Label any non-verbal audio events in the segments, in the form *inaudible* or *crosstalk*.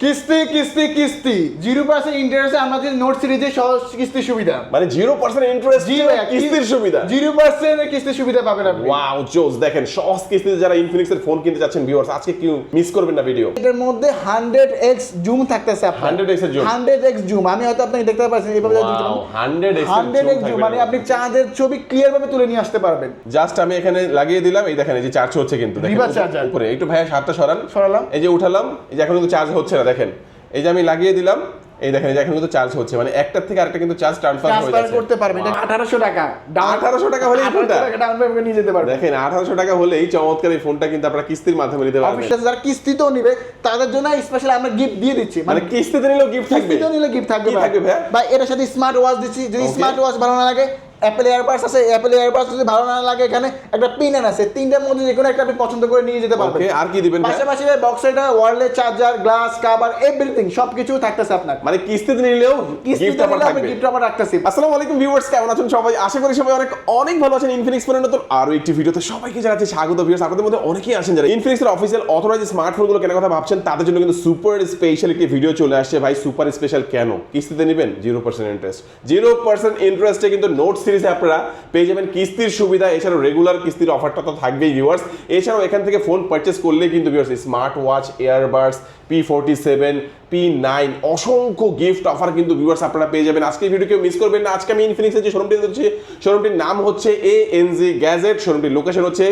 কিস্তি কিস্তি কিস্তি। জিরো পার্সেন্ট ইন্টারেস্টে আমাদের নোট সিরিজের সহজ কিস্তি সুবিধা। মানে জিরো পার্সেন্ট ইন্টারেস্ট কিস্তির সুবিধা। জিরো পার্সেন্ট কিস্তির সুবিধা পাবেন আপনি। ওয়াও জোস দেখেন সহজ কিস্তিতে যারা ইনফিনিক্স এর ফোন কিনতে যাচ্ছেন ভিউয়ার্স আজকে কি মিস করবেন না ভিডিও এটার মধ্যে জুম থাকতেছে 100x এর zoom? হান্ড্রেড এক্স জুম আমি হয়তো আপনাকে দেখতে পাচ্ছেন এইভাবে ওয়াও 100 হান্ড্রেড এক্স জুম মানে আপনি চাঁদের ছবি ক্লিয়ার ভাবে তুলে নিয়ে আসতে পারবেন। জাস্ট আমি এখানে লাগিয়ে দিলাম এই দেখেন এই যে চার্জ হচ্ছে কিন্তু দেখেন। উপরে- একটু ভাইয়া শার্টটা সরান। সরালাম। এই যে উঠালাম এই যে এখন কিন্তু চার্জ হচ্ছে না। দেখেন এই যে আমি লাগিয়ে দিলাম এই দেখেন এই এখন কিন্তু চার্জ হচ্ছে মানে একটার থেকে আরেকটা কিন্তু চার্জ ট্রান্সফার হয়ে ট্রান্সফার যাচ্ছে। করতে পারবেন এটা আঠারোশো টাকা। 1800 টাকা হলেই ফোনটা? ডাউন পেমেন্ট নিয়ে যেতে পারবেন। দেখেন আঠারোশো টাকা হলে এই চমৎকার এই ফোনটা কিন্তু আপনারা কিস্তির মাধ্যমে নিতে পারবেন। অফিসে যারা কিস্তিতেও নিবে তাদের জন্য স্পেশাল আমরা গিফট দিয়ে দিচ্ছি। মানে কিস্তিতে নিলেও গিফট থাকবে। কিস্তিতেও নিলে গিফট থাকবে থাকবে ভাই এটার সাথে স্মার্ট ওয়াচ দিচ্ছি যদি স্মার্ট ওয়াচ ভালো না লাগে অ্যাপেল এয়ারবাডস আছে অ্যাপেল এয়ারবাডস যদি ভালো না লাগে এখানে একটা পিন আছে তিনটার মধ্যে যে কোনো একটা আপনি পছন্দ করে নিয়ে যেতে পারবেন। আর কি দিবেন? পাশাপাশি বক্সে এটা wireless charger glass cover everything সবকিছু থাকতেছে আপনার। মানে কিস্তিতে নিলেও কিস্তিতে গিফট অফার থাকবে। গিফট অফার রাখতেছি। আসসালামু আলাইকুম ভিউয়ার্স কেমন আছেন সবাই? আশা করি সবাই অনেক অনেক ভালো আছেন। ইনফিনিক্স ফোনের নতুন আরও একটি ভিডিওতে সবাইকে জানাচ্ছি স্বাগত ভিউয়ার্স আপনাদের মধ্যে অনেকেই আছেন যারা ইনফিনিক্স এর অফিসিয়াল অথরাইজ স্মার্টফোনগুলো কেনার কথা ভাবছেন তাদের জন্য কিন্তু সুপার স্পেশাল একটি ভিডিও চলে আসছে। ভাই সুপার স্পেশাল কেন? কিস্তিতে নেবেন? Zero percent interest zero percent ইন্টারেস্টে কিন্তু নোট সিরিজে আপনারা পেয়ে যাবেন কিস্তির সুবিধা, এছাড়াও রেগুলার কিস্তির অফারটা তো থাকবেই ভিউয়ার্স এছাড়াও এখান থেকে ফোন পারচেস করলে কিন্তু viewers smart watch earbuds P forty seven P nine অসংখ্য গিফট অফার কিন্তু ভিউয়ার্স আপনারা পেয়ে যাবেন। আজকে ভিডিও কেউ মিস করবেন না। আজকে আমি ইনফিনিক্সের যে শোরুমটি হচ্ছে শোরুমটির নাম হচ্ছে এ এন জি গ্যাজেট শোরুমটির লোকেশন হচ্ছে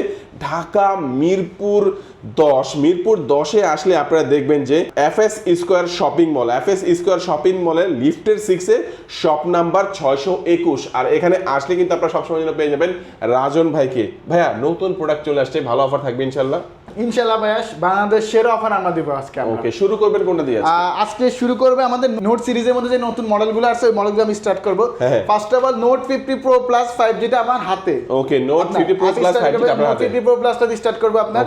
ঢাকা, মিরপুর দশ মিরপুর দশে আসলে আপনারা দেখবেন যে F S square shopping mall F S square shopping মলের লিফটের সিক্সে শপ নাম্বার ছয়শো একুশ। আর এখানে আসলে কিন্তু আপনারা সবসময় জন্য পেয়ে যাবেন রাজন ভাইকে। ভাইয়া নতুন প্রোডাক্ট চলে আসছে ভালো অফার থাকবে ইনশাল্লাহ? ইনশাআল্লাহ ভাইয়াস বাংলাদেশ সেরা অফার আমরা দিব আজকে ওকে শুরু করবেন কোনটা দিয়ে আজকে? শুরু করবে আমাদের নোট সিরিজের মধ্যে যে নতুন মডেলগুলো আছে ওই মডেলগুলো আমি স্টার্ট করব। First of all Note fifty Pro Plus five যেটা আমার হাতে। Okay Note fifty Pro Plus five আপনার হাতে। প্রো প্লাসটা স্টার্ট করব আপনার.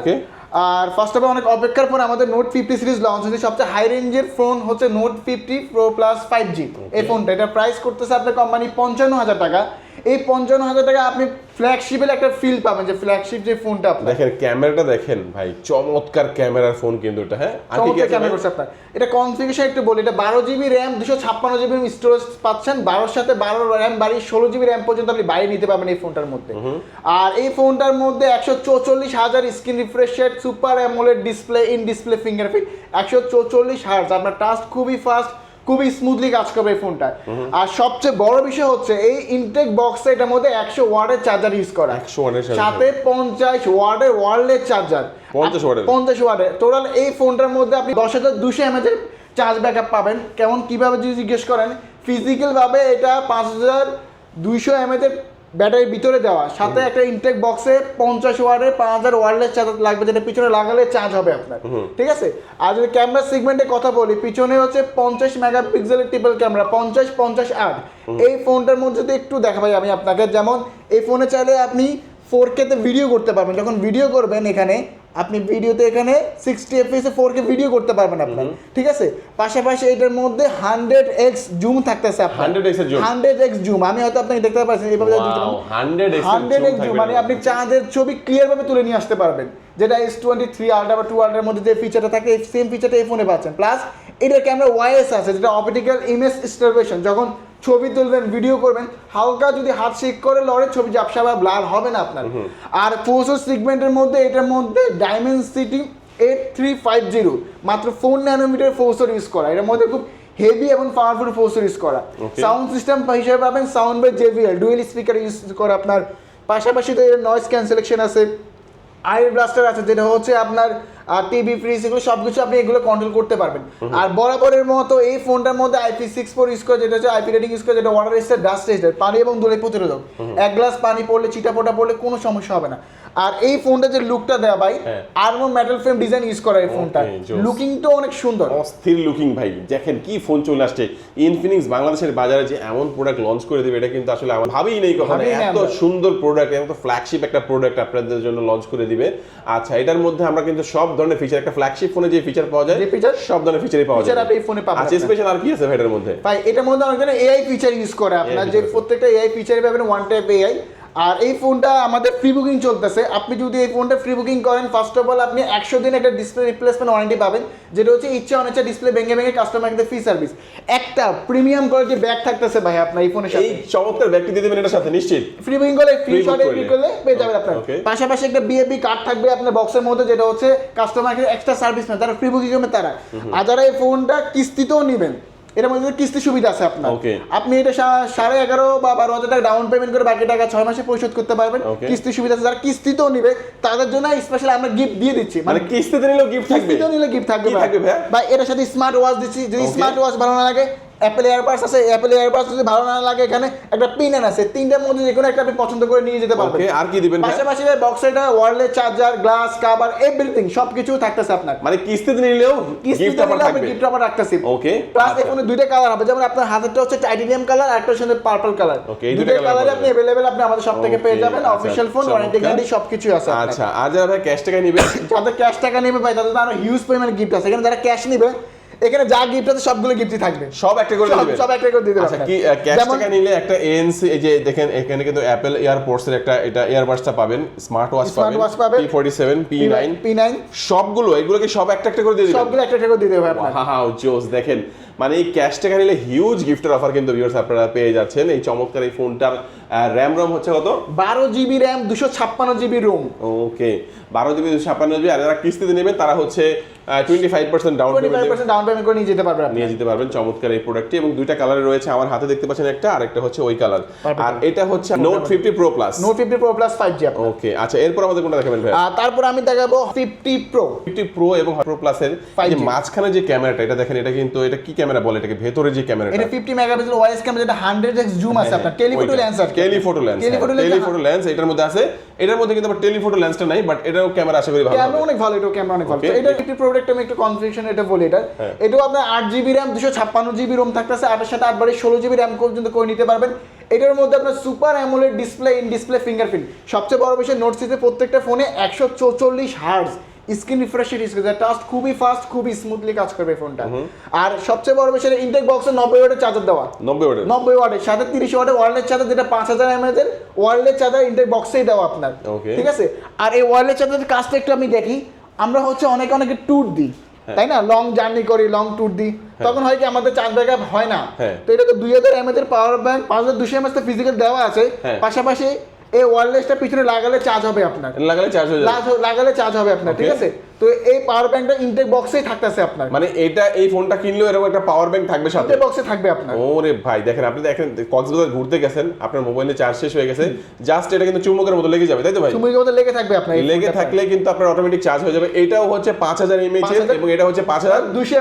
আর ফার্স্ট অফ অল অনেক অপেক্ষার পর আমাদের নোট ফিফটি সিরিজ লঞ্চ হয়েছে। সবচেয়ে হাই রেঞ্জের ফোন হচ্ছে Note fifty Pro Plus five G এই ফোনটা এটা প্রাইস করতেছে আপনার কোম্পানি পঞ্চান্ন হাজার টাকা। এই পঞ্চান্ন হাজার টাকা আপনি ফ্ল্যাগশিপের একটা ফিল পাবেন যে ফ্ল্যাগশিপ যে ফোনটা আপনার। দেখেন ক্যামেরাটা দেখেন ভাই চমৎকার ক্যামেরার ফোন কিন্তু এটা হ্যাঁ? চমৎকার ক্যামেরা করছে আপনার। এটা কনফিগারেশন একটু বলি এটা বারো জিবি র্যাম দুশো ছাপ্পান্ন জিবি স্টোরেজ পাচ্ছেন। বারোর সাথে বারো র্যাম বাড়ি ষোলো জিবি র্যাম পর্যন্ত আপনি বাইরে নিতে পারবেন এই ফোনটার মধ্যে। আর এই ফোনটার মধ্যে একশো চৌচল্লিশ হাজার screen refresh super AMOLED display in display fingerprint একশো চৌচল্লিশ হার্জ আপনার টাচ খুবই ফাস্ট খুবই স্মুথলি কাজ করবে এই ফোনটা আর সবচেয়ে বড় বিষয় হচ্ছে এই ইনটেক বক্সে এটার মধ্যে একশো ওয়ার্ডের চার্জার ইউজ করা। 100 ওয়াটের charger। সাথে পঞ্চাশ ওয়ার্ডের ওয়ার্ল্ডের চার্জার 50 ওয়াটের? পঞ্চাশ টোটাল এই ফোনটার মধ্যে আপনি দশ হাজার দুশো এমএচ এর চার্জ ব্যাকআপ পাবেন। কেমন কীভাবে যদি জিজ্ঞেস করেন ফিজিক্যাল ভাবে এটা পাঁচ হাজার দুইশো এমএচ এর ব্যাটারির ভিতরে দেওয়া। সাথে একটা ইনটেক বক্সে পঞ্চাশ ওয়ার্ডের পাঁচ হাজার ওয়ার্ডলেস চার্জ লাগবে যেটা পিছনে লাগালে চার্জ হবে আপনার। ঠিক আছে? আর যদি ক্যামেরা সিগমেন্টের কথা বলি পিছনে হচ্ছে পঞ্চাশ মেগাপিক্সেলের ট্রিপল ক্যামেরা পঞ্চাশ পঞ্চাশ আট। এই ফোনটার মধ্যে যদি একটু দেখা ভাই আমি আপনাকে যেমন এই ফোনে চাইলে আপনি ফোর কেতে ভিডিও করতে পারবেন। যখন ভিডিও করবেন এখানে আপনি ভিডিওতে এখানে sixty FPS four K video করতে পারবেন আপনার ঠিক আছে পাশাপাশি এটার মধ্যে হান্ড্রেড এক্স জুম থাকতেছে 100x এর zoom? হান্ড্রেড এক্স জুম আমি হয়তো আপনাকে দেখতে পাচ্ছেন এইভাবে Wow, 100x এর হান্ড্রেড এক্স জুম মানে আপনি চাঁদের ছবি ক্লিয়ার ভাবে তুলে নিয়ে আসতে পারবেন। যেটা এস টোয়েন্টি থ্রি আল্ট্রা বা টু আল্ট্রার মধ্যে যে ফিচারটা থাকে সেম ফিচারটা এই ফোনে পাচ্ছেন। প্লাস এটার ক্যামেরা ওয়াইএস আছে যেটা অপটিক্যাল ইমেজ স্টারভেশন যখন ছবি তুলবেন ভিডিও করবেন হালকা যদি হাত শেক করে লড়ে ছবি ঝাপসা বা ব্লার হবে না আপনার। আর ফোর্সোর সিগমেন্টের মধ্যে এটার মধ্যে Dimensity eight three five zero মাত্র ফোর ন্যানোমিটার ফোর্সোর ইউজ করা। এটার মধ্যে খুব হেভি এবং পাওয়ারফুল ফোর্সোর ইউজ করা। সাউন্ড সিস্টেম হিসেবে পাবেন sound by JBL dual speaker use করে আপনার। পাশাপাশি তো এর নয়েজ ক্যান্সেলেকশন আছে। আইর ব্লাস্টার আছে যেটা হচ্ছে আপনার টিভি ফ্রিজ এগুলো সব কিছু আপনি এগুলো কন্ট্রোল করতে পারবেন। আর বরাবরের মতো এই ফোনটার মধ্যে আইপি সিক্স ফোর ইউজ করে যেটা হচ্ছে আইপি রেটিং ইউজ করে যেটা ওয়াটার রেজিস্টার ডাস্ট রেজিস্টার পানি এবং ধুলে প্রতিরোধক। এক গ্লাস পানি পড়লে চিটা পোটা পড়লে কোনো সমস্যা হবে না। আর এই ফোনটা যে লুকটা দেওয়া ভাই। Armour metal frame design use করা এই ফোনটা। জোস। লুকিংটা অনেক সুন্দর। অস্থির লুকিং ভাই। দেখেন কি ফোন চলে আসছে। ইনফিনিক্স বাংলাদেশের বাজারে যে এমন প্রোডাক্ট লঞ্চ করে দেবে এটা কিন্তু আসলে আমার ভাবেই নেই কখনো। এত সুন্দর প্রোডাক্ট এত ফ্ল্যাগশিপ একটা প্রোডাক্ট আপনাদের জন্য লঞ্চ করে দিবে। আচ্ছা এটার মধ্যে আমরা কিন্তু সব ধরনের ফিচার একটা ফ্ল্যাগশিপ ফোনে যে ফিচার পাওয়া যায় যে ফিচার সব ধরনের ফিচারই পাওয়া যায় আপনি এই ফোনে পাবেন আচ্ছা স্পেশাল আর কি আছে ভাই এটার মধ্যে? ভাই এটার মধ্যে অনেক এআই ফিচার ইউজ করে। আপনার যে। প্রত্যেকটা এআই ফিচার পাবেন ওয়ান টাইপ এআই আর এই ফোনটা আমাদের ফ্রি বুকিং চলতেছে। আপনি যদি এই ফোনটা ফ্রি বুকিং করেন ফার্স্ট অফ অল আপনি একশো দিন একটা ডিসপ্লে রিপ্লেসমেন্ট ওয়ারেন্টি পাবেন যেটা হচ্ছে ইচ্ছা অনিচ্ছা ডিসপ্লে ভেঙে ভেঙে কাস্টমারকে ফ্রি সার্ভিস একটা প্রিমিয়াম কোয়ালিটি ব্যাগ থাকতেছে ভাই আপনার এই ফোনের এই সাথে। চমৎকার ব্যাগটি দিয়ে দেবেন এটার সাথে নিশ্চিত? ফ্রি বুকিং করলে ফ্রি শটে। ফ্রি করলে। পেয়ে যাবেন আপনার। পাশাপাশি একটা বিএপি কার্ড থাকবে আপনার বক্সের মধ্যে যেটা হচ্ছে কাস্টমারকে এক্সট্রা সার্ভিস নেন তারা ফ্রি বুকিং করবে তারা আর যারা এই ফোনটা কিস্তিতেও নেবেন এর মধ্যে কিস্তি সুবিধা আছে আপনার। আপনি এটা সাড়ে এগারো বা বারো হাজার টাকা ডাউন পেমেন্ট করে বাকি টাকা ছয় মাসে পরিশোধ করতে পারবেন. কিস্তি সুবিধা আছে যারা কিস্তিতেও নিবে তাদের জন্য স্পেশাল আমরা গিফট দিয়ে দিচ্ছি। মানে কিস্তিতে নিলেও গিফট থাকবে? কিস্তিতেও নিলে গিফট থাকবে ভাই। এটার সাথে স্মার্ট ওয়াচ দিচ্ছি। যদি স্মার্ট ওয়াচ ভালো না লাগে অ্যাপেল এয়ারবাডস আছে অ্যাপেল এয়ারবাডস যদি ভালো না লাগে এখানে একটা পিন আছে তিনটার মধ্যে যে কোনো একটা আপনি পছন্দ করে নিয়ে যেতে পারবেন ওকে আর কি দিবেন ভাই? পাশাপাশি বক্সে এটা wireless charger glass cover everything সবকিছু থাকতেছে আপনার মানে কিস্তিতে নিলেও গিফট অফার থাকবে গিফট অফার রাখতেছি ওকে প্লাস আচ্ছা। এখানে দুইটা কালার হবে যেমন আপনার হাতেরটা হচ্ছে টাইটেনিয়াম কালার আর একটা হচ্ছে পার্পল কালার Okay, এই দুইটা দুইটা colour কালারে পাবেন। আপনি अवेलेबल আপনি আমাদের সব থেকে পেয়ে Okay, যাবেন আচ্ছা, অফিশিয়াল ফোন ওয়ারেন্টি চমৎকার। গ্যারান্টি সবকিছু আছে আপনার। আচ্ছা আর যারা ভাই ক্যাশ টাকা নিবে *coughs* যাদের ক্যাশ টাকা নেবে ভাই তাদের তো আরো হিউজ পরিমাণে গিফট আছে এখানে যারা ক্যাশ নেবে এখানে যা গিফট আছে সবগুলো গিফটই থাকবে। সব একটা করে দিবেন। সব একটা করে দিয়ে দেবে আচ্ছা কি ক্যাশ টাকা নিলে একটা এএনসি এই যে দেখেন এখানে কিন্তু অ্যাপল এয়ারপোর্টস এর একটা এটা এয়ারবাডসটা পাবেন স্মার্ট ওয়াচ পাবেন পাবেন। Watch পাবেন। P47 P9 P9 সবগুলো এগুলো কি সব একটা একটা করে দিয়ে দিবেন? সবগুলো একটা একটা করে দিয়ে দেবে আপনার ওয়াও জোস দেখেন। মানে এই ক্যাশ টাকা নিলে হিউজ গিফটের অফার কিন্তু ভিউয়ার্স আপনারা পেয়ে যাচ্ছেন। এই চমৎকার এই ফোনটার র্যাম রম হচ্ছে কত? বারো জিবি র্যাম দুশো ছাপ্পান্ন জিবি রোম ওকে বারো জিবি দুশো ছাপ্পান্ন জিবি আর যারা কিস্তিতে নেবেন তারা হচ্ছে twenty five percent down payment down payment করে নিয়ে যেতে পারবে আপনি। নিয়ে যেতে পারবেন চমৎকার এই প্রোডাক্টটি এবং দুইটা কালারে রয়েছে আমার হাতে দেখতে পাচ্ছেন একটা আর একটা হচ্ছে ওই কালার আর এটা হচ্ছে Note fifty Pro Plus Note fifty Pro Plus five G okay আচ্ছা এরপর আমাদের কোনটা দেখাবেন ভাই আর তারপর আমি দেখাবো ফিফটি প্রো ফিফটি প্রো এবং প্রো প্লাসের 5G যে মাঝখানে যে ক্যামেরাটা এটা দেখেন এটা কিন্তু এটা কি ক্যামেরা বলে এটাকে ভেতরে যে ক্যামেরাটা এটা ফিফটি মেগাপিক্সেল ওয়াইস ক্যামেরা যেটা হান্ড্রেড এক্স জুম আছে আপনার টেলিফোটো লেন্স আছে। টেলিফোটো লেন্স টেলিফোটো লেন্স এটার মধ্যে আছে। এটার মধ্যে কিন্তু আবার টেলিফোটো লেন্সটা নাই বাট এটাও ক্যামেরা আশা করি ভালো ক্যামেরা অনেক ভালো এটা ক্যামেরা অনেক ভালো। এটা ফিফটি প্রোডাক্ট আমি একটু কনফিউশন এটা বলি এটা। হ্যাঁ। এটাও আপনার আট জিবি র্যাম দুশো ছাপ্পান্ন জিবি রোম থাকতেছে আটের সাথে আট বারে ষোলো জিবি র্যাম পর্যন্ত করে নিতে পারবেন। এটার মধ্যে আপনার super AMOLED display in display fingerprint সবচেয়ে বড় বিষয় নোট সিতে প্রত্যেকটা ফোনে একশো চৌচল্লিশ hertz screen refresh use touch খুবই ফাস্ট খুবই স্মুথলি কাজ করবে ফোনটা আর সবচেয়ে বড় বিষয় ইনটেক বক্সে নব্বই ওয়াটের চার্জার দেওয়া। নব্বই ওটা নব্বই ওয়াটের সাথে তিরিশ ওয়াটের ওয়ারলেস চার্জার যেটা পাঁচ হাজার এর ওয়ারলেস চার্জার ইনটেক বক্সেই দেওয়া আপনার. ঠিক আছে? আর এই ওয়ারলেস চার্জারের কাজটা একটু আমি দেখি। আমরা হচ্ছে অনেকে অনেকে ট্যুর দিই। তাই না? লং জার্নি করি লং ট্যুর দিই। তখন হয় কি আমাদের চার্জ ব্যাকআপ হয় না। হ্যাঁ। তো এটা তো দুই হাজার এর পাওয়ার ব্যাংক পাঁচ হাজার দুশো তো ফিজিক্যাল দেওয়া আছে। হ্যাঁ। পাশাপাশি এই ওয়ারলেসটা পিছনে লাগালে চার্জ হবে আপনার। লাগালে চার্জ হবে লাগালে চার্জ হবে আপনার ঠিক আছে? তো এই পাওয়ার ব্যাংকটা ইনটেক বক্সেই থাকতেছে আপনার। মানে এটা এই ফোনটা কিনলেও এরকম একটা পাওয়ার ব্যাংক থাকবে সাথে? ইনটেক বক্সে থাকবে আপনার। ওরে ভাই দেখেন আপনি দেখেন কক্সবাজার ঘুরতে গেছেন আপনার মোবাইলে চার্জ শেষ হয়ে গেছে জাস্ট এটা কিন্তু চুম্বকের মতো লেগে যাবে তাই তো ভাই? চুমুকের মধ্যে লেগে থাকবে আপনার লেগে থাকলে কিন্তু আপনার অটোমেটিক চার্জ হয়ে যাবে। এটাও হচ্ছে পাঁচ হাজার এমএইচ এর এবং এটা হচ্ছে পাঁচ হাজার 200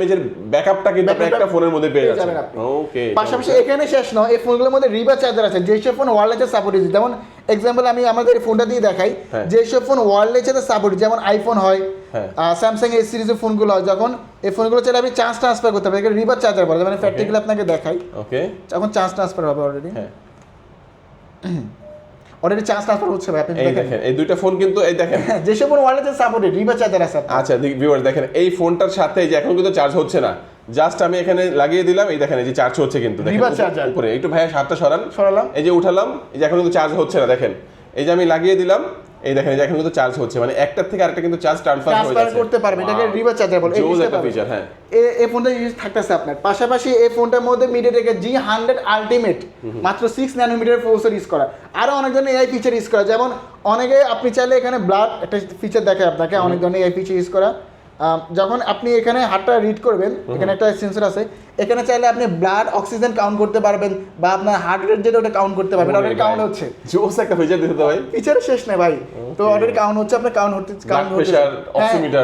mAh এর ব্যাকআপটা কিন্তু আপনি একটা ফোনের মধ্যে পেয়ে যাচ্ছেন। ওকে পাশাপাশি এখানে শেষ নয় এই ফোনগুলোর মধ্যে রিভার চার্জার আছে যেসব ফোন ওয়ারলেসের সাপোর্ট যেমন এক্সাম্পল আমি আমাদের ফোনটা দিয়ে দেখাই হ্যাঁ। যেসব ফোন ওয়ারলেসের সাপোর্ট যেমন আইফোন হয় হ্যাঁ। স্যামসাং এই সিরিজের ফোনগুলো হয় যখন এই ফোনগুলো চাইলে আপনি চার্জ ট্রান্সফার করতে পারেন রিভার চার্জার বলে মানে প্র্যাকটিক্যালি আপনাকে দেখাই ওকে এখন চার্জ ট্রান্সফার হবে অলরেডি হ্যাঁ। অলরেডি চার্জ ট্রান্সফার হচ্ছে ভাই আপনি এই দেখেন। এই দুইটা ফোন কিন্তু এই দেখেন। *laughs* যেসব ফোন ওয়ারলেসের সাপোর্টেড রিভার চার্জার আছে আচ্ছা ভিউয়ার দেখেন এই ফোনটার সাথে এই যে এখন কিন্তু চার্জ হচ্ছে না। জাস্ট আমি এখানে লাগিয়ে দিলাম এই দেখেন এই যে চার্জ হচ্ছে কিন্তু। উপরে একটু ভাইয়া হাতটা সরান। সরালাম। এই যে উঠালাম এই যে এখন কিন্তু চার্জ হচ্ছে না দেখেন। এই যে আমি লাগিয়ে দিলাম এই দেখেন এই এখন কিন্তু চার্জ হচ্ছে মানে একটার থেকে আরেকটা কিন্তু চার্জ ট্রান্সফার হয়ে ট্রান্সফার যাচ্ছে। করতে পারবে এটাকে রিভার চার্জার বলে এই একটা ফিচার হ্যাঁ। এ- এই ফোনটা ইউজ থাকতেছে আপনার। পাশাপাশি এই ফোনটার মধ্যে মিডিয়াটেকের জি হান্ড্রেড আলটিমেট মাত্র সিক্স ন্যানোমিটার প্রসেসর ইউজ করা। আরও অনেক ধরনের এআই ফিচার ইউজ করা। যেমন অনেকে আপনি চাইলে এখানে ব্লাড একটা ফিচার দেখে আপনাকে অনেক ধরনের এআই ফিচার ইউজ করা। যখন আপনি এখানে হাতটা রিড করবেন এখানে একটা সেন্সর আছে এখানে চাইলে আপনি ব্লাড অক্সিজেন কাউন্ট করতে পারবেন বা আপনার হার্ট রেট যেটা ওটা কাউন্ট করতে পারবেন অলরেডি কাউন্ট হচ্ছে। জোস একটা ফিচার দিতে তো ভাই। ফিচার শেষ নেই ভাই। তো অলরেডি কাউন্ট হচ্ছে আপনার কাউন্ট হতে কাউন্ট হচ্ছে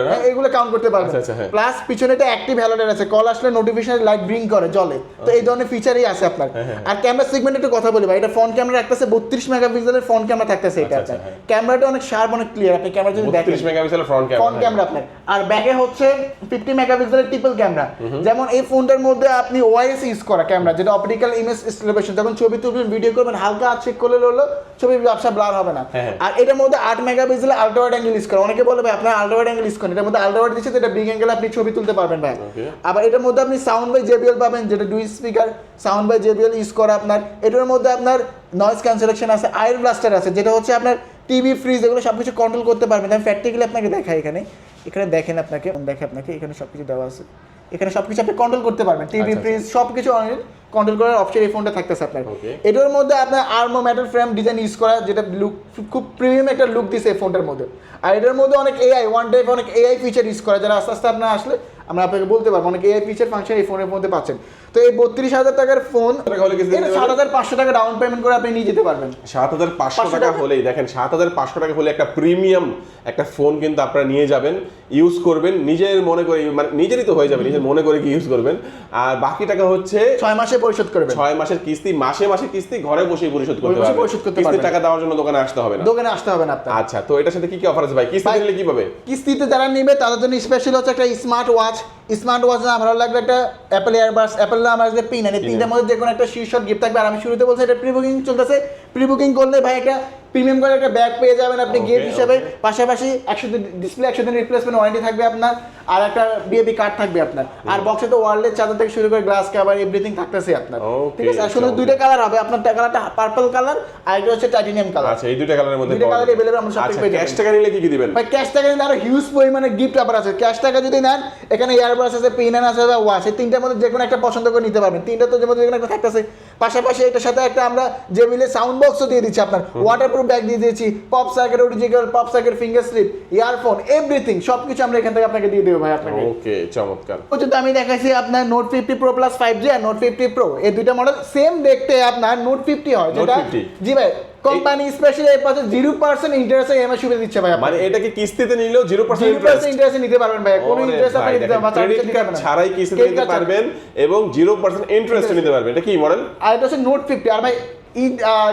হ্যাঁ? এগুলো কাউন্ট করতে পারবেন। আচ্ছা, আচ্ছা, হ্যাঁ। প্লাস পিছনে একটা অ্যাক্টিভ হ্যালোডের আছে কল আসলে নোটিফিকেশন লাইট ব্রিং করে জলে তো এই ধরনের ফিচারই আছে আপনার। হ্যাঁ, আর ক্যামেরা সেগমেন্টে একটু কথা বলি ভাই এটা ফ্রন্ট ক্যামেরা রাখতেছে বত্রিশ মেগাপিক্সেলের ফ্রন্ট ক্যামেরা থাকতেছে এটা আচ্ছা, আপনার। ক্যামেরাটা অনেক শার্প অনেক ক্লিয়ার আপনি ক্যামেরা যদি দেখেন। বত্রিশ megapixel front front camera camera আপনার। আর ব্যাকে হচ্ছে ফিফটি মেগাপিক্সেলের ট্রিপল ক্যামেরা যেমন এই ফোনটার মধ্যে মধ্যে আপনি ওয়াইএস ইউজ করা ক্যামেরা যেটা অপটিক্যাল ইমেজ স্টেবিলাইজেশন যখন ছবি তুলবেন ভিডিও করবেন হালকা চেক করলে হলো ছবি ব্যবসা ব্লার হবে না। হ্যাঁ। আর এটার মধ্যে আট megapixel ultra wide angle use করা। অনেকে বলে ভাই আপনার আল্ট্রা ওয়াইড অ্যাঙ্গেল ইউজ করেন এটার মধ্যে আল্ট্রা ওয়াইড দিচ্ছে যেটা বিগ অ্যাঙ্গেল আপনি ছবি তুলতে পারবেন ভাই। আবার এটার মধ্যে আপনি সাউন্ড বাই জেবিএল পাবেন যেটা দুই speaker sound by JBL use করা আপনার। এটার মধ্যে আপনার নয়েজ ক্যান্সেলেশন আছে আয়ার ব্লাস্টার আছে যেটা হচ্ছে আপনার টিভি ফ্রিজ এগুলো সব কিছু কন্ট্রোল করতে পারবেন। আমি প্র্যাকটিক্যালি আপনাকে দেখাই এখানে। এখানে দেখেন আপনাকে দেখে আপনাকে এখানে সব কিছু দেওয়া আছে। এখানে সবকিছু আপনি কন্ট্রোল করতে পারবেন। টিভি আচ্ছা, ফ্রিজ সব কিছু কন্ট্রোল করার অপশন এই ফোনটা থাকতেছে আপনার। এটার মধ্যে আপনার armour metal frame design use করা যেটা লুক খুব প্রিমিয়াম একটা লুক দিছে এই ফোনটার মধ্যে। আর এটার মধ্যে অনেক এআই ওয়ান টাইপ অনেক এআই ফিচার ইউজ করা যারা আস্তে আস্তে আপনার আসলে আমরা আপনাকে বলতে পারব অনেক এআই ফিচার ফাংশন এই ফোনের মধ্যে পাচ্ছেন। তো এই বত্রিশ হাজার টাকার ফোন সাত হাজার পাঁচশো টাকা ডাউন পেমেন্ট করে আপনি নিয়ে যেতে পারবেন। সাত হাজার পাঁচশো টাকা টাকা? হলেই দেখেন সাত হাজার পাঁচশো টাকা হলে একটা প্রিমিয়াম একটা ফোন কিন্তু আপনারা নিয়ে যাবেন ইউজ করবেন নিজের মনে করে মানে নিজেরই তো হয়ে যাবে নিজের মনে করে কি ইউজ করবেন। আর বাকি টাকা হচ্ছে ছয় মাসে পরিশোধ করবেন। ছয় মাসের কিস্তি মাসে মাসে কিস্তি ঘরে বসে পরিশোধ করতে পারবেন। পরিশোধ করতে পারবেন। টাকা দেওয়ার জন্য দোকানে আসতে হবে না। দোকানে আসতে হবে না আপনার। আচ্ছা তো এটার সাথে কি কি অফার আছে ভাই? কিস্তি ভাই- দিলে কি পাবে? কিস্তিতে যারা নেবে তাদের জন্য স্পেশাল হচ্ছে একটা স্মার্ট ওয়াচ স্মার্ট ওয়াচ না ভালো লাগবে একটা অ্যাপেল এয়ারবাস অ্যাপেল আমার যে পিন তিনটার মধ্যে যে কোনো একটা শীর্ষক গিফট থাকবে। আর আমি শুরুতে বলছি এটা প্রি বুকিং চলতেছে। প্রি বুকিং করলে ভাই একটা প্রিমিয়াম করে একটা ব্যাগ পেয়ে যাবেন আপনি গিফট হিসেবে। পাশাপাশি একশো দিন ডিসপ্লে একশো দিন রিপ্লেসমেন্ট ওয়ারেন্টি থাকবে আপনার আর একটা বিএপি কার্ড থাকবে আপনার। আর বক্সে তো ওয়ার্ল্ডের চাদর থেকে শুরু করে গ্লাস কাভার এভরিথিং থাকতেছে আপনার। ঠিক আছে? আর শুধু দুইটা কালার হবে। আপনার কালারটা পার্পল কালার আর একটা হচ্ছে টাইটেনিয়াম কালার আচ্ছা এই দুইটা কালারের মধ্যে দুইটা কালার available আমরা সব আচ্ছা পেয়ে ক্যাশ টাকা নিলে কি কি দিবেন? ভাই ক্যাশ টাকা নিলে আরও হিউজ পরিমাণে গিফট অফার আছে। ক্যাশ টাকা যদি নেন এখানে এয়ারবাস আছে পিন আছে বা ওয়াচ এই তিনটার মধ্যে যে কোনো একটা পছন্দ করে নিতে পারবেন। তিনটা তো যেমন যে কোনো একটা থাকতেছে। পাশাপাশি এটার সাথে একটা আমরা যে মিলে সাউন্ড বক্সও দিয়ে দিচ্ছি আপনার। ওয়াটারপ্রুফ ব্যাগ দিয়ে দিয়েছি pop socket original pop socket finger sleeve earphone everything সবকিছু আমরা এখান থেকে আপনাকে দিয়ে দেবো ভাই আপনাকে। ওকে চমৎকার। তো আমি দেখাইছি আপনার Note fifty Pro Plus five G আর নোট ফিফটি প্রো এই দুইটা মডেল সেম দেখতে আপনার নোট ফিফটি হয় যেটা জি ভাই কোম্পানি স্পেশালি এই পাশে জিরো পার্সেন্ট ইন্টারেস্টে এমআই সুবিধা দিচ্ছে ভাই মানে এটাকে কিস্তিতে নিলেও জিরো পার্সেন্ট ইন্টারেস্ট নিতে পারবেন ভাই। কোনো ইন্টারেস্ট আপনি দিতে পারবেন ক্রেডিট কার্ড ছাড়াই কিস্তিতে নিতে পারবেন এবং জিরো পার্সেন্ট ইন্টারেস্ট নিতে পারবেন। এটা কি মডেল আর এটা হচ্ছে নোট ফিফটি আর ভাই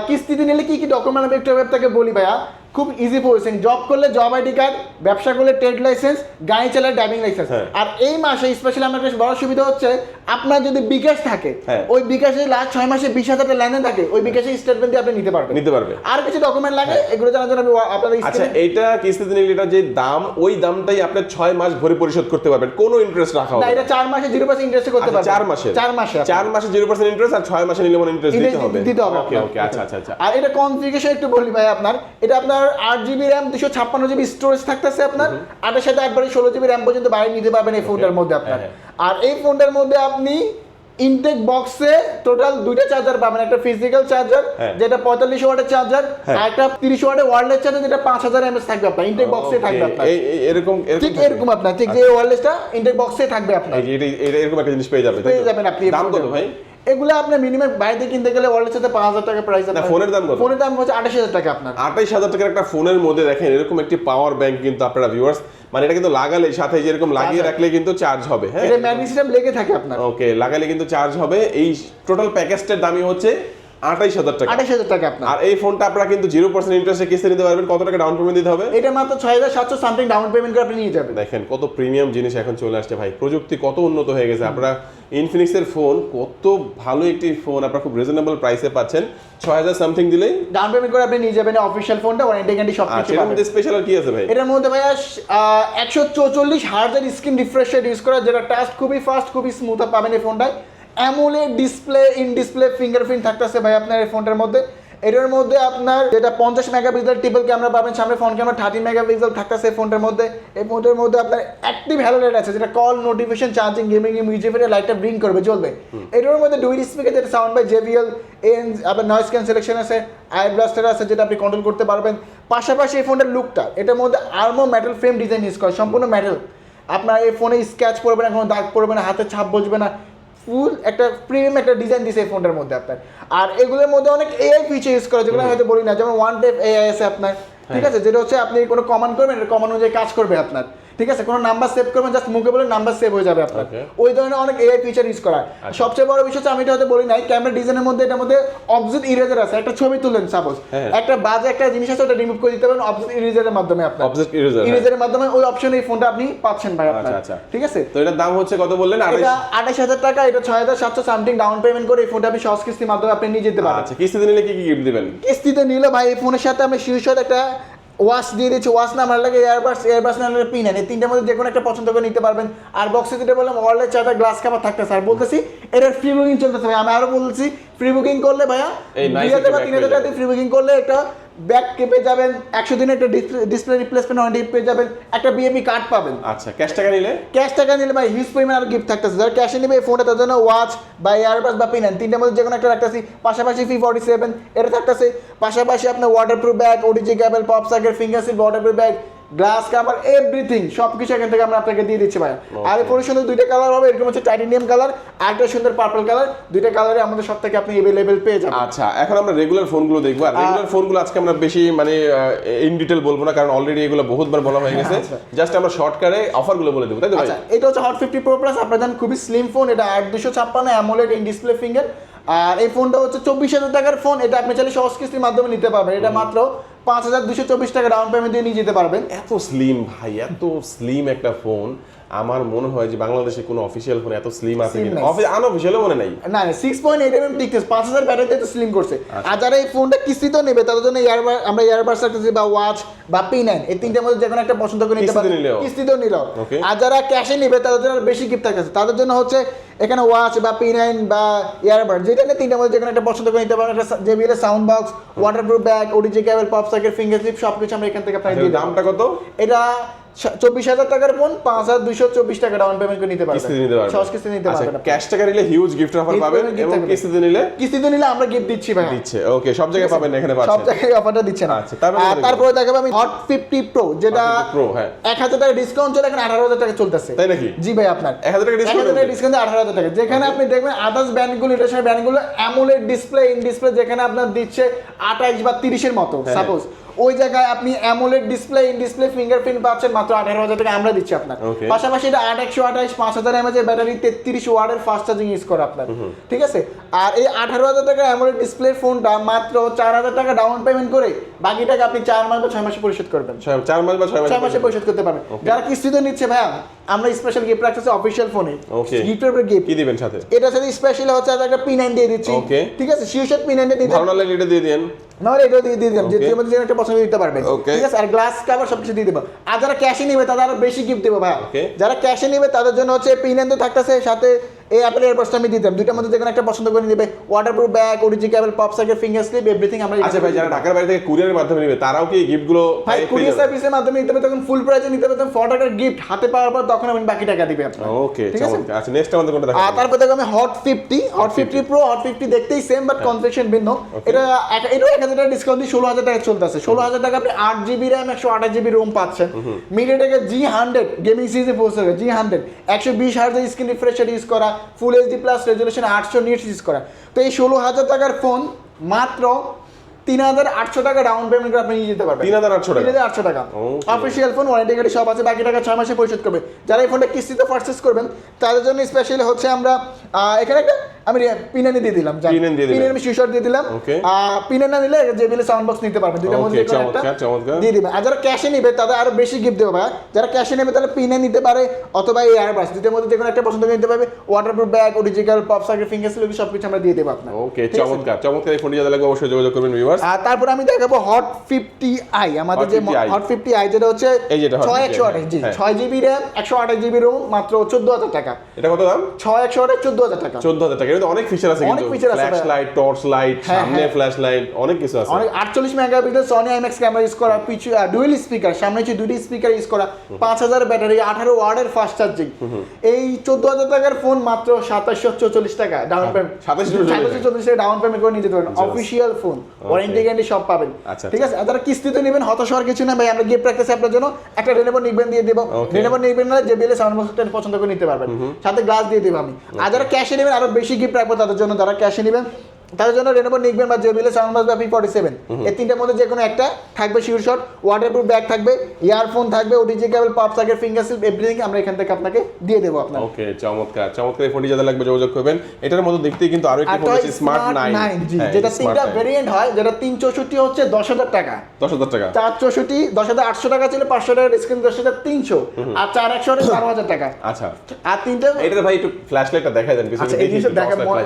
কিস্তিতে নিলে কি কি ডকুমেন্ট আমি একটু আপনাকে বলি ভাইয়া। খুব ইজি প্রসেসিং জব করলে জব আইডি কার্ড ব্যবসা করলে ট্রেড লাইসেন্স গাড়ি চালালে ড্রাইভিং লাইসেন্স হ্যাঁ। আর এই মাসে স্পেশালি আমার একটা বড় সুবিধা হচ্ছে আপনার যদি বিকাশ থাকে হ্যাঁ। ওই বিকাশে লাস্ট ছয় মাসে বিশ হাজার টাকা লেনদেন থাকে ওই বিকাশে স্টেটমেন্ট দিয়ে আপনি নিতে পারবেন। নিতে পারবে। আর কিছু ডকুমেন্ট লাগে এগুলো জানার জন্য আপনাদের আচ্ছা এইটা কিস্তিতে নিলে এটা যে দাম ওই দামটাই আপনি ছয় মাস ভরে পরিশোধ করতে পারবেন। কোনো ইন্টারেস্ট রাখা না হবে এটা চার মাসে জিরো পার্সেন্ট ইন্টারেস্ট করতে আচ্ছা, পারবেন। চার মাসে? চার মাসে চার মাসে জিরো পার্সেন্ট ইন্টারেস্ট আর ছয় মাসে নিলে মানে ইন্টারেস্ট দিতে হবে। দিতে হবে ওকে ওকে আচ্ছা আচ্ছা আচ্ছা। আর এটা কনফিগারেশন একটু বলি ভাই আপনার। এটা আপনার আট জিবি র্যাম দুশো ছাপ্পান্ন জিবি স্টোরেজ থাকতেছে আপনার। আটের সাথে আটবারে ষোলো জিবি র্যাম পর্যন্ত বাইরে নিতে পারবেন এই ফোনটার মধ্যে আপনার। হ্যাঁ, আর এই ফোনটার মধ্যে আপনি ইনটেক বক্সে টোটাল দুইটা চার্জার পাবেন। একটা ফিজিক্যাল চার্জার হ্যাঁ। যেটা পঁয়তাল্লিশ ওয়াটের চার্জার হ্যাঁ। আর একটা তিরিশ ওয়াটের ওয়ারলেস চার্জার যেটা পাঁচ হাজার এমএস থাকবে আপনার। ইনটেক বক্সে থাকবে আপনার। এরকম ঠিক এরকম আপনার। ঠিক যে ওয়ারলেসটা ইনটেক বক্সে থাকবে আপনার। এরকম একটা জিনিস পেয়ে যাবে পেয়ে যাবেন আপনি দাম কত ভাই? এগুলো আপনার মিনিমাম বাইরে কিনতে গেলে ওয়ার্ল্ডের সাথে পাঁচ হাজার টাকা প্রাইস ফোনের দাম কত? ফোনের দাম হচ্ছে আঠাশ হাজার টাকা আপনার। আঠাশ হাজার টাকার একটা ফোনের মধ্যে দেখেন এরকম একটি পাওয়ার ব্যাংক কিন্তু আপনারা ভিউয়ার্স মানে এটা কিন্তু লাগালে সাথে যেরকম লাগিয়ে রাখলে কিন্তু চার্জ হবে হ্যাঁ? এটা ম্যাগনেট লেগে থাকে আপনার। ওকে লাগালে কিন্তু চার্জ হবে। এই টোটাল প্যাকেজটার দামই হচ্ছে আঠাইশ হাজার টাকা। আঠাশ হাজার টাকা আপনার। আর এই ফোনটা আপনারা কিন্তু জিরো পার্সেন্ট ইন্টারেস্টে কিস্তি নিতে পারবেন। কত টাকা ডাউন পেমেন্ট দিতে হবে? এটা মাত্র ছয় হাজার সাতশো সামথিং ডাউন পেমেন্ট করে আপনি নিয়ে যাবেন। দেখেন কত প্রিমিয়াম জিনিস এখন চলে আসছে ভাই। প্রযুক্তি কত উন্নত হয়ে গেছে। আপনারা ইনফিনিক্সের ফোন কত ভালো একটি ফোন আপনারা খুব রিজনেবল প্রাইসে পাচ্ছেন। ছয় হাজার সামথিং দিলেই ডাউন পেমেন্ট করে আপনি নিয়ে যাবেন অফিসিয়াল ফোনটা ওয়ারেন্টি গ্যারান্টি সব কিছু এর মধ্যে স্পেশাল কি আছে ভাই? এটার মধ্যে ভাইয়া একশো চৌচল্লিশ হার্জের স্ক্রিন রিফ্রেশ রেট ইউজ করা যেটা টাচ খুবই ফাস্ট খুবই স্মুথ পাবেন এই ফোনটায় AMOLED display in display fingerprint থাকতেছে ভাই আপনার এই ফোনটার মধ্যে। এটার মধ্যে আপনার যেটা পঞ্চাশ মেগা মেগাপিক্সেল ট্রিপল ক্যামেরা পাবেন সামনে ফোন ক্যামেরা থার্টি মেগাপিক্সেল থাকতেছে এই ফোনটার মধ্যে। এই ফোনটার মধ্যে আপনার অ্যাক্টিভ হ্যালো লাইট আছে যেটা call notification charging gaming music লাইটটা ব্রিং করবে চলবে এটার মধ্যে ডুইল স্পিকার যেটা সাউন্ড বাই জেবিএল এন আবার নয়েজ ক্যান্সেলেশন আছে আয়ার ব্লাস্টার আছে যেটা আপনি কন্ট্রোল করতে পারবেন। পাশাপাশি এই ফোনটার লুকটা এটার মধ্যে armour metal frame design use করে সম্পূর্ণ মেটাল আপনার এই ফোনে স্ক্র্যাচ পড়বে না কোনো দাগ পড়বে না হাতে ছাপ বসবে না। ফুল একটা প্রিমিয়াম একটা ডিজাইন দিছে এই ফোনটার মধ্যে আপনার। আর এগুলোর মধ্যে অনেক এআই ফিচার ইউজ করা যেগুলো আমি হয়তো বলি না যেমন ওয়ান টাইপ এআই আছে আপনার। ঠিক আছে যেটা হচ্ছে আপনি কোনো কমান করবেন এটা কমান্ড অনুযায়ী কাজ করবে আপনার। ঠিক আছে কোনো নাম্বার সেভ করবেন জাস্ট মুখে বলে নাম্বার সেভ হয়ে যাবে আপনার। ওই ধরনের অনেক এআই ফিচার ইউজ করা। সবচেয়ে বড় বিষয় হচ্ছে আমি এটা হয়তো বলি নাই ক্যামেরা ডিজাইনের মধ্যে এটার মধ্যে অবজেক্ট ইরেজার আছে। একটা ছবি তুললেন সাপোজ হ্যাঁ। একটা বাজে একটা জিনিস আছে ওটা রিমুভ করে দিতে পারেন অবজেক্ট ইরেজারের মাধ্যমে আপনার। Eraser, হ্যাঁ। ইরেজারের মাধ্যমে ওই অপশনে এই ফোনটা আপনি পাচ্ছেন ভাই আপনার। আচ্ছা, আচ্ছা। ঠিক আছে? তো এটার দাম হচ্ছে কত বললেন? এটা আঠাশ হাজার টাকা এটা ছয় হাজার সাতশো সামথিং ডাউন পেমেন্ট করে এই ফোনটা আপনি সহজ কিস্তির মাধ্যমে আপনি নিয়ে যেতে পারেন। আচ্ছা কিস্তিতে নিলে কি কি গিফট দিবেন? কিস্তিতে নিলে ভাই এই ফোনের সাথে আমি শীর্ষ একটা ওয়াশ দিয়ে দিচ্ছি ওয়াশ না আমার লাগে এয়ারবাস এয়ারবাস না পিন আনি তিনটার মধ্যে যে কোনো একটা পছন্দ করে নিতে পারবেন। আর বক্সে যেটা বললাম ওয়ার্ল্ডের চারটা গ্লাস খাবার থাকতে আর বলতেছি এটার ফ্রি বুকিং চলতেছে ভাই। আমি আরও বলছি ফ্রি বুকিং করলে ভাইয়া দুই হাজার বা তিন হাজার টাকা ফ্রি বুকিং করলে একটা ব্যাগ পেয়ে যাবেন একশো দিনে একটা ডিসপ্লে রিপ্লেসমেন্ট ওয়ারেন্টি পেয়ে যাবেন একটা বিএমই কার্ড পাবেন। আচ্ছা ক্যাশ টাকা নিলে? ক্যাশ টাকা নিলে ভাই হিউজ পরিমাণ আর গিফট থাকতেছে। যারা ক্যাশে নেবে এই ফোনটা তার জন্য ওয়াচ বা এয়ারবাস বা পিন তিনটার মধ্যে যে কোনো একটা রাখতেছি। পাশাপাশি ফি ফর্টি সেভেন এটা থাকতেছে। পাশাপাশি আপনার waterproof bag OTG cable pop socket finger sleeve waterproof bag glass cover everything সব কিছু এখান থেকে আমরা আপনাকে দিয়ে দিচ্ছি ভাই। আর এই ফোনের সুন্দর দুইটা কালার হবে এরকম হচ্ছে টাইটেনিয়াম কালার আর একটা সুন্দর পার্পল কালার দুইটা কালারে আমাদের সব থেকে আপনি অ্যাভেলেবেল পেয়ে যাবেন। আচ্ছা এখন আমরা রেগুলার ফোনগুলো দেখব। আর রেগুলার ফোনগুলো আজকে আমরা বেশি মানে ইন ডিটেল বলব না কারণ অলরেডি এগুলো বহুতবার বলা হয়ে গেছে। আচ্ছা। জাস্ট আমরা শর্টকারে অফারগুলো বলে দেবো তাই তো ভাই? আচ্ছা এটা হচ্ছে হট ফিফটি প্রো প্লাস আপনার জানেন খুবই স্লিম ফোন এটা আট দুশো ছাপ্পান্ন অ্যামোলেড ইন ডিসপ্লে ফিঙ্গার আর এই ফোনটা হচ্ছে চব্বিশ হাজার টাকার ফোন এটা আপনি চাইলে সহজ কিস্তির মাধ্যমে নিতে পারবেন। এটা মাত্র পাঁচ হাজার দুশো চব্বিশ টাকা ডাউন পেমেন্ট দিয়ে নিয়ে যেতে পারবেন। এত স্লিম ভাই, এত স্লিম একটা ফোন আমার মনে হয় যে বাংলাদেশে কোনো অফিসিয়াল ফোন এত স্লিম আছে কিনা। অফিস আনঅফিসিয়ালও মনে নাই। না সিক্স পয়েন্ট এইট এম টিকতেস পাঁচ হাজার ব্যাটারিতে তো স্লিম করছে। আচ্ছা। আর যারা এই ফোনটা কিস্তিতেও নেবে তাদের জন্য ইয়ারবার আমরা ইয়ারবাস রাখতেছি বা ওয়াচ বা পি নাইন এই তিনটের মধ্যে যে কোনো একটা পছন্দ করে নিতে কিস্তিতে পারবেন নিলেও? কিস্তিতেও আর যারা ক্যাশে নেবে তাদের জন্য বেশি গিফট থাকতেছে। তাদের জন্য হচ্ছে এখানে ওয়াচ বা পি নাইন বা ইয়ারবাড যেটা নিয়ে তিনটের মধ্যে যে কোনো একটা পছন্দ করে নিতে পারেন একটা JBL sound box waterproof bag OTG cable pop cycle finger clip সব কিছু আমরা এখান থেকে আপনাকে দিয়ে দেবো। দামটা কত? এটা চব্বিশ হাজার টাকার ফোন পাঁচ হাজার দুইশো চব্বিশ টাকা ডাউন পেমেন্ট করে নিতে পারবেন। নিতে পারবেন। সহজ কিস্তি নিতে আচ্ছা পারবেন ক্যাশ টাকা নিলে হিউজ গিফট অফার পাবেন এবং কিস্তিতে নিলে কিস্তিতে নিলে আমরা গিফট দিচ্ছি ভাই দিচ্ছে। ওকে সব জায়গায় পাবেন এখানে সব জায়গায় অফারটা দিচ্ছে না। আচ্ছা, তারপরে দেখব। আমি হট ফিফটি প্রো যেটা Hot 50 Pro, হ্যাঁ। এক হাজার টাকা ডিসকাউন্ট চলে এখন আঠারো হাজার টাকা চলতেছে। তাই নাকি? জি ভাই আপনার। 1000 টাকা discount টাকা চলছে? ডিসকাউন্ট আঠারো হাজার টাকা। যেখানে আপনি দেখবেন আদার্স ব্র্যান্ডগুলো এটা সময় ব্র্যান্ডগুলো অ্যামোলেড ডিসপ্লে ইন ডিসপ্লে যেখানে আপনার দিচ্ছে আঠাইশ বা তিরিশের মতো হ্যাঁ। সাপোজ ওই জায়গায় আপনি AMOLED display in display fingerprint পাচ্ছেন মাত্র আঠারো হাজার টাকা আমরা দিচ্ছি আপনার পাশাপাশি এটা আট একশো আঠাইশ পাঁচ হাজার এমএজের ব্যাটারি তেত্রিশ ওয়ার্ডের ফাস্ট চার্জিং ইউজ করে আপনার। ঠিক আছে? আর এই আঠারো হাজার টাকা অ্যামোলেড ডিসপ্লে ফোনটা মাত্র চার হাজার টাকা ডাউন পেমেন্ট করে বাকি টাকা আপনি চার মাস বা ছয় মাসে পরিশোধ করবেন। চার মাস বা ছয় মাস ছয় মাসে পরিশোধ করতে পারবেন। যারা কিস্তিতে নিচ্ছে ভাইয়া আমরা স্পেশাল গিফট রাখতেছি অফিসিয়াল ফোনে গিফটের উপরে গিফট কি দিবেন সাথে? এটার সাথে স্পেশাল হচ্ছে একটা পি নাইন দিয়ে দিচ্ছি। ঠিক আছে? শীর্ষক পি নাইন দিয়ে ধারণা লাগলে এটা দিয়ে দেন নাহলে এটাও দিয়ে দিয়ে দিলাম যে. যে মধ্যে একটা পছন্দ দিতে পারবেন। ঠিক আছে? আর গ্লাস কাভার সবকিছু দিয়ে দেবো। আর যারা ক্যাশে নেবে তাদের আরও বেশি গিফট দেবো ভাই যারা ক্যাশে নেবে তাদের জন্য হচ্ছে পিন তো থাকতেছে সাথে এই অ্যাপেল এয়ারবাসটা আমি দিতাম। দুইটার মধ্যে যে কোনো একটা পছন্দ করে নেবে। Waterproof bag OTG cable pop cycle finger slip everything আমরা আচ্ছা ভাই যারা ঢাকার বাইরে থেকে কুরিয়ারের মাধ্যমে নেবে তারাও কি গিফটগুলো ভাই কুরিয়ার সার্ভিসের মাধ্যমে নিতে হবে তখন ফুল প্রাইসে নিতে হবে তখন ফটো টাকার গিফট হাতে পাওয়ার পর তখন আমি বাকি টাকা দিবে আপনার। ওকে ঠিক আছে? আচ্ছা নেক্সট আমাদের কোনটা আর দেখাবেন তারপর দেখো আমি Hot fifty Hot fifty Pro Hot fifty দেখতেই সেম বাট কনফেকশন ভিন্ন। এটা এটাও এক হাজার টাকা ডিসকাউন্ট দিয়ে ষোলো হাজার টাকা চলতেছে। ষোলো হাজার টাকা আপনি আট জিবি র্যাম একশো আঠাশ জিবি রোম পাচ্ছেন। মিডিয়াটেকের জি হান্ড্রেড গেমিং সিরিজে পৌঁছে জি হান্ড্রেড একশো বিশ হাজার স্ক্রিন রিফ্রেশার ইউজ করা ফুল এইচডি প্লাস রেজুলেশন আটশো নিটস ইউজ করা তো এই ষোলো হাজার টাকার ফোন মাত্র তিন হাজার আটশো টাকা ডাউন পেমেন্ট করে আপনি নিয়ে যেতে পারবেন 3800 টাকা? তিন হাজার আটশো টাকা Okay. অফিসিয়াল ফোন ওয়ারেন্টি গাড়ি সব আছে বাকি টাকা ছয় মাসে পরিশোধ করবে যারা এই ফোনটা কিস্তিতে পারচেস করবেন তাদের জন্য স্পেশালি হচ্ছে আমরা এখানে একটা আমি পিনানি দিয়ে দিলাম পিনেন দিয়ে। আমি শিশর দিয়ে দিলাম। Okay. না নিলে যে বিলে সাউন্ড বক্স নিতে পারবেন দুইটার মধ্যে একটা। দিয়ে দিবেন আর যারা ক্যাশে নিবে তাদের আরও বেশি গিফট দেবো ভাই যারা ক্যাশে নেবে তাহলে পিনে নিতে পারে অথবা এই এয়ারবাস দুইটার মধ্যে যে কোনো একটা পছন্দ করে নিতে পারবে। Waterproof bag original pop circle finger slip সব কিছু আমরা দিয়ে দেবো আপনার ওকে চমৎকার চমৎকার এই ফোনটি যাদের লাগবে অবশ্যই যোগাযোগ করবেন ভিউয়ার্স আর তারপর আমি দেখাবো হট ফিফটি আই আমাদের যে হট ফিফটি আই যেটা হচ্ছে এই যেটা Hot ছয় একশো আঠাশ জি হ্যাঁ। ছয় জিবি র্যাম একশো আঠাশ জিবি রোম মাত্র চোদ্দ হাজার টাকা। এটা কত দাম? ছয় একশো আঠাশ চোদ্দ হাজার টাকা। চোদ্দ হাজার টাকা। এটা অনেক ফিচার আছে অনেক feature আছে ফ্ল্যাশ লাইট টর্চ লাইট সামনে। ফ্ল্যাশ লাইট অনেক কিছু আছে। অনেক আটচল্লিশ megapixel Sony IMAX camera use করা পিছু ডুয়েল স্পিকার সামনে হচ্ছে দুটি স্পিকার ইউজ করা পাঁচ হাজার ব্যাটারি আঠারো ওয়ার্ডের ফাস্ট চার্জিং এই চোদ্দ হাজার টাকার ফোন মাত্র সাতাশশো চল্লিশ টাকা ডাউন পেমেন্ট 2740 সাতাশশো চল্লিশ টাকা। ডাউন পেমেন্ট করে নিয়ে যেতে পারেন। অফিসিয়াল ফোন ওয়ারেন্টি গ্যারান্টি সব পাবেন। আচ্ছা, ঠিক আছে? আর যারা কিস্তিতে নেবেন হতাশ হওয়ার কিছু না ভাই আমরা গিফট রাখতেছি আপনার জন্য। একটা রেনেবো নিবেন দিয়ে দেবো. রেনেবো নিবেন না যে বিলে সাউন্ড বক্সটা পছন্দ করে নিতে পারবেন। সাথে গ্লাস দিয়ে দেবো আমি। আর যারা ক্যাশে নেবেন আরও বেশি গিফট রাখব তাদের জন্য তারা ক্যাশে নেবেন। তাদের জন্য রেনোভো নিকবেন বা জেবিএল সাউন্ড বাস বা পি ফর্টি সেভেন এই তিনটার মধ্যে যে কোনো একটা থাকবে শিওর শট ওয়াটারপ্রুফ ব্যাগ থাকবে ইয়ারফোন থাকবে OTG cable pop socket finger seal everything আমরা এখান থেকে আপনাকে দিয়ে দেবো আপনার। ওকে চমৎকার। চমৎকার এই ফোনটি যাদের লাগবে যোগাযোগ করবেন। এটার মধ্যে দেখতেই কিন্তু আরও একটি ফোন আছে স্মার্ট নাইন জি যেটা তিনটা ভেরিয়েন্ট হয় যেটা তিন চৌষট্টি হচ্ছে দশ হাজার টাকা। দশ হাজার টাকা। চার চৌষট্টি দশ হাজার আটশো টাকা ছিল পাঁচশো টাকার স্ক্রিন দশ হাজার তিনশো। আর চার একশো হলে বারো হাজার টাকা। আচ্ছা। আর তিনটা এটার ভাই একটু ফ্ল্যাশ লাইটটা দেখাই দেন পিছনে আচ্ছা দেখি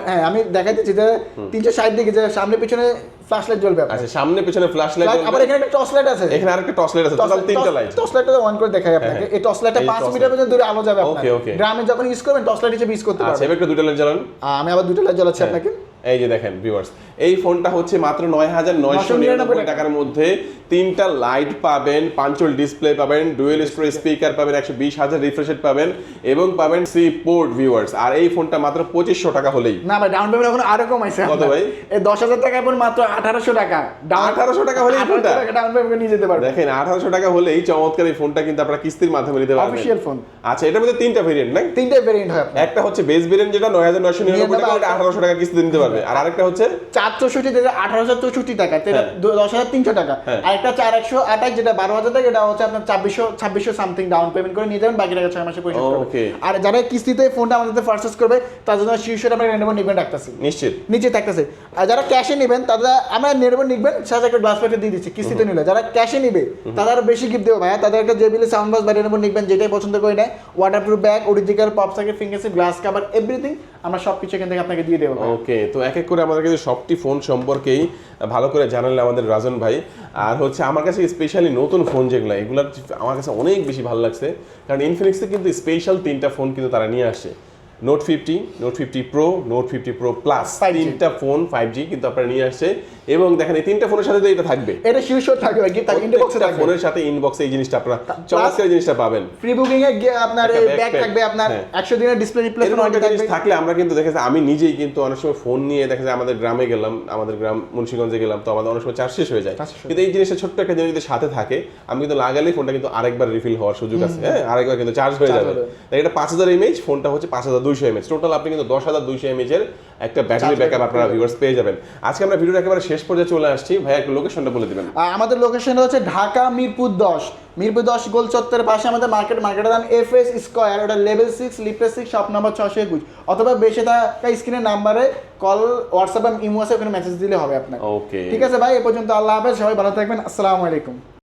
হ্যাঁ আমি দেখাই দিচ্ছি যে তিনশো ষাট দিকে যে সামনে পিছনে ফ্ল্যাশ লাইট জ্বলবে। আচ্ছা সামনে পিছনে ফ্ল্যাশ লাইট আবার এখানে একটা টর্চ লাইট আছে। এখানে আরেকটা টর্চ লাইট আছে টোটাল তিনটা লাইট টর্চ লাইটটা অন করে দেখাই আপনাকে। হ্যাঁ, এই টর্চ লাইটটা এই পাঁচ মিটার light। পর্যন্ত দূরে আলো যাবে আপনার. গ্রামে যখন ইউজ করবেন টর্চ লাইট হিসেবে ইউজ করতে আচ্ছা পারবেন। এবার একটু দুটো লাইট জ্বালান। আমি আবার দুটো লাইট জ্বালাচ্ছি আপনাকে। এই যে দেখেন ভিউয়ার্স এই ফোনটা হচ্ছে মাত্র নয় হাজার নয়শো নিরানব্বই টাকার মধ্যে তিনটা লাইট পাবেন পাঞ্চল ডিসপ্লে পাবেন ডুয়েল স্টোর স্পিকার পাবেন। একশো বিশ হাজার রিফ্রেশ পাবেন এবং পাবেন সি পোর্ট ভিউয়ার্স আর এই ফোনটা মাত্র পঁচিশশো টাকা হলেই। না ভাই ডাউন পেমেন্ট এখন আরও কমাইছে। কত ভাই? এই দশ হাজার টাকা এখন মাত্র আঠারোশো টাকা। 1800 টাকা হলেই ফোনটা? ডাউন পেমেন্ট নিয়ে যেতে পারবেন দেখেন আঠারোশো টাকা হলেই চমৎকার এই ফোনটা কিন্তু আপনারা কিস্তির মাধ্যমে নিতে পারবেন। অফিসিয়াল ফোন আচ্ছা এটার মধ্যে তিনটা ভেরিয়েন্ট না তিনটা ভেরিয়েন্ট হয় একটা হচ্ছে বেস ভেরিয়েন্ট যেটা নয় হাজার নয়শো নিরানব্বই টাকা আঠারোশো টাকা কিস্তিতে নিতে পারবে আর আরেকটা হচ্ছে? চার চৌষট্টি যেটা আঠারোশো চৌষট্টি টাকা যেটা দশ হাজার তিনশো টাকা। হ্যাঁ। আর একটা চার একশো আঠাশ যেটা বারো হাজার টাকা এটা হচ্ছে আপনার ছাব্বিশশো ছাব্বিশশো সামথিং ডাউন পেমেন্ট করে নিয়ে যাবেন বাকি টাকা ছয় মাসে পরিশোধ করবে আর যারা কিস্তিতে ফোনটা আমাদের পারচেস করবে তার জন্য শীর্ষটা আমরা রেন্ডার নিবেন রাখতেছি। নিশ্চিত। নিচে থাকতেছে। আর যারা ক্যাশে নেবেন তারা আমরা নেবেন নিবেন সাথে একটা গ্লাস প্লেটে দিয়ে দিচ্ছি কিস্তিতে নিলে। যারা ক্যাশে নিবে তারা আরও বেশি গিফট দেবো ভাইয়া। তাদের একটা জেবিলে সাউন্ড বক্স বা নেবেন নিবেন যেটাই পছন্দ করে নেয় waterproof bag original pop socket finger slip glass cover everything আমরা সব কিছু এখান থেকে আপনাকে দিয়ে দেবো ওকে, তো এক এক করে আমাদের কাছে সবটি ফোন সম্পর্কেই ভালো করে জানালেন আমাদের রাজন ভাই। আর হচ্ছে আমার কাছে স্পেশালি নতুন ফোন যেগুলো এগুলো আমার কাছে অনেক বেশি ভালো লাগছে। কারণ ইনফিনিক্সে কিন্তু স্পেশাল তিনটা ফোন কিন্তু তারা নিয়ে আসে। Note fifty Note fifty Pro Note fifty Pro plus তিনটা ফোন ফাইভ জি কিন্তু আপনারা নিয়ে আসছে এবং দেখেন এই তিনটা ফোনের সাথে তো এটা থাকবে। এটা শীর্ষ থাকবে থাকবে ফোনের সাথে ইনবক্সে এই জিনিসটা আপনারা চমৎকার জিনিসটা পাবেন। ফ্রি বুকিং এ গিয়ে আপনার এই ব্যাগ থাকবে আপনার হ্যাঁ। একশো দিনের ডিসপ্লে রিপ্লেসমেন্ট থাকবে। থাকলে আমরা কিন্তু দেখেছি আমি নিজেই কিন্তু অনেক সময় ফোন নিয়ে দেখা যায় আমাদের গ্রামে গেলাম আমাদের গ্রাম মুন্সিগঞ্জে গেলাম তো আমাদের অনেক সময় চার্জ শেষ হয়ে যায়। হয়ে কিন্তু এই জিনিসটা ছোট্ট একটা জিনিস যদি সাথে থাকে আমি কিন্তু লাগালেই ফোনটা কিন্তু আরেকবার রিফিল হওয়ার সুযোগ আছে। হ্যাঁ আরেকবার কিন্তু চার্জ হয়ে যাবে। এটা পাঁচ হাজার এমএইচ ফোনটা হচ্ছে পাঁচ হাজার দুইশো এমএইচ টোটাল আপনি কিন্তু দশ হাজার দুইশো এমএইচ এর একটা ব্যাটারি ব্যাকআপ আপনারা ভিউয়ার্স পেয়ে যাবেন। আজকে আমরা ভিডিওর একেবারে শেষ পর্যায়ে চলে আসছি। ভাই একটু লোকেশনটা বলে দিবেন। আমাদের লোকেশন হচ্ছে ঢাকা মিরপুর দশ। মিরপুর দশ গোল চত্বরের পাশে আমাদের মার্কেট মার্কেটের দাম এফ এস স্কোয়ার ওটা লেভেল সিক্স লিপ্রেস সিক্স শপ নাম্বার ছশো একুশ। অথবা বেশি থাকা স্ক্রিনের নাম্বারে কল হোয়াটসঅ্যাপ ইমো আছে ওখানে মেসেজ দিলে হবে আপনার ওকে ঠিক আছে ভাই এ পর্যন্ত আল্লাহ হাফেজ সবাই ভালো থাকবেন। আসসালামু আলাইকুম।